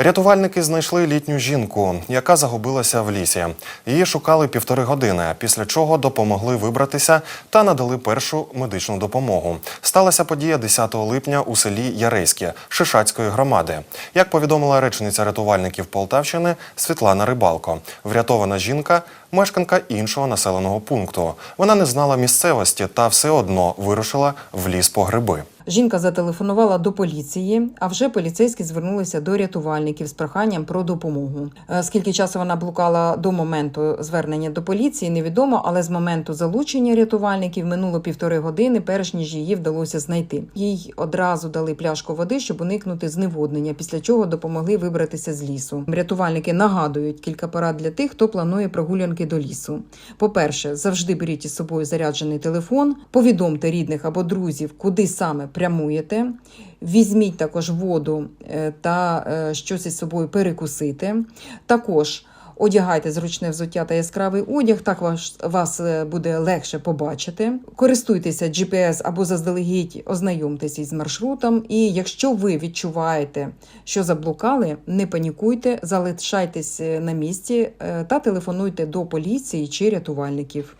Рятувальники знайшли літню жінку, яка загубилася в лісі. Її шукали півтори години, після чого допомогли вибратися та надали першу медичну допомогу. Сталася подія 10 липня у селі Ярейське Шишацької громади. Як повідомила речниця рятувальників Полтавщини Світлана Рибалко, врятована жінка мешканка іншого населеного пункту. Вона не знала місцевості та все одно вирушила в ліс по гриби. Жінка зателефонувала до поліції, а вже поліцейські звернулися до рятувальників з проханням про допомогу. Е, Скільки часу вона блукала до моменту звернення до поліції, невідомо, але з моменту залучення рятувальників минуло півтори години, перш ніж її вдалося знайти. Їй одразу дали пляшку води, щоб уникнути зневоднення, після чого допомогли вибратися з лісу. Рятувальники нагадують кілька порад для тих, хто планує прогулянки до лісу. По-перше, завжди беріть із собою заряджений телефон, повідомте рідних або друзів, куди саме прямуєте. Візьміть також воду е, та е, щось із собою перекусити. Також одягайте зручне взуття та яскравий одяг, так вас, вас е, буде легше побачити. Користуйтеся GPS або заздалегідь ознайомтеся із маршрутом. І якщо ви відчуваєте, що заблукали, не панікуйте, залишайтесь на місці та телефонуйте до поліції чи рятувальників.